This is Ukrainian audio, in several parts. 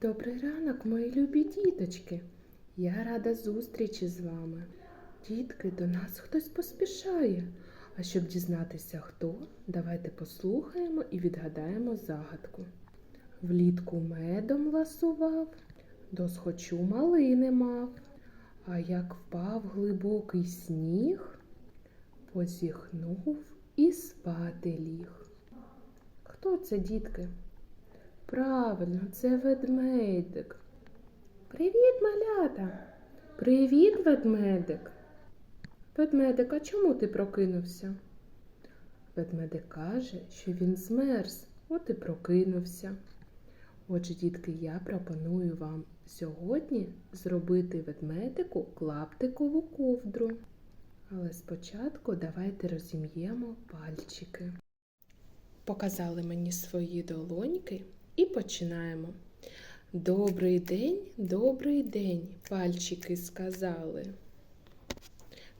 Добрий ранок, мої любі діточки. Я рада зустрічі з вами. Дітки, до нас хтось поспішає. А щоб дізнатися хто, давайте послухаємо і відгадаємо загадку. Влітку медом ласував, досхочу малини мав. А як впав глибокий сніг, позіхнув і спати ліг. Хто це, дітки? Правильно, це ведмедик. Привіт, малята. Привіт, ведмедик. Ведмедик, а чому ти прокинувся? Ведмедик каже, що він змерз, от і прокинувся. Отже, дітки, я пропоную вам сьогодні зробити ведмедику клаптикову ковдру. Але спочатку давайте розім'ємо пальчики. Показали мені свої долоньки і починаємо. Добрий день, добрий день, пальчики сказали.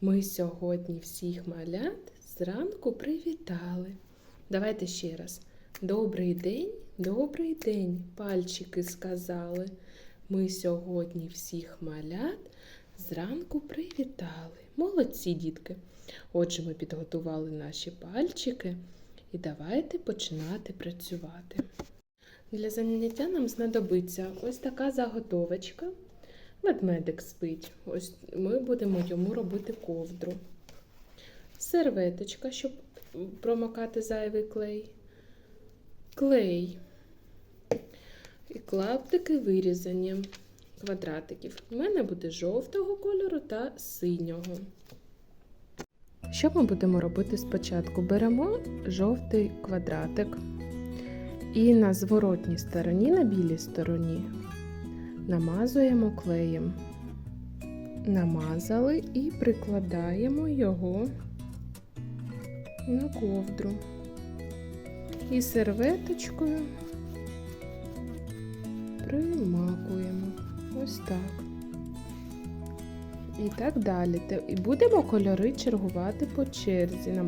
Ми сьогодні всіх малят зранку привітали. Давайте ще раз. Добрий день, добрий день, пальчики сказали. Ми сьогодні всіх малят зранку привітали. Молодці, дітки. Отже, ми підготували наші пальчики і давайте починати працювати. Для заняття нам знадобиться ось така заготовочка. Ведмедик спить. Ось ми будемо йому робити ковдру. Серветочка, щоб промокати зайвий клей. Клей. І клаптики вирізані квадратиків. У мене буде жовтого кольору та синього. Що ми будемо робити спочатку? Беремо жовтий квадратик і на зворотній стороні, на білій стороні, намазуємо клеєм. Намазали і прикладаємо його на ковдру. І серветочкою примакуємо. Ось так. І так далі. І будемо кольори чергувати по черзі,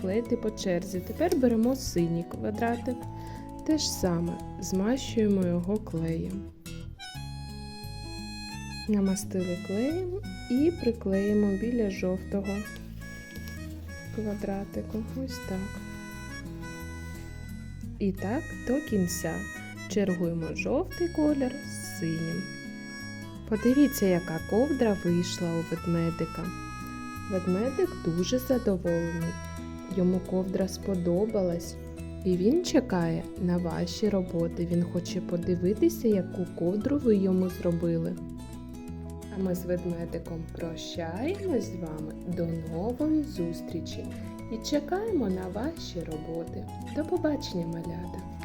клеїти по черзі. Тепер беремо синій квадратик. Те ж саме змащуємо його клеєм. Намастили клеєм і приклеїмо біля жовтого квадратику. Ось так. І так до кінця. Чергуємо жовтий колір з синім. Подивіться, яка ковдра вийшла у ведмедика. Ведмедик дуже задоволений. Йому ковдра сподобалась. І він чекає на ваші роботи. Він хоче подивитися, яку ковдру ви йому зробили. А ми з ведмедиком прощаємось з вами до нової зустрічі і чекаємо на ваші роботи. До побачення, малята!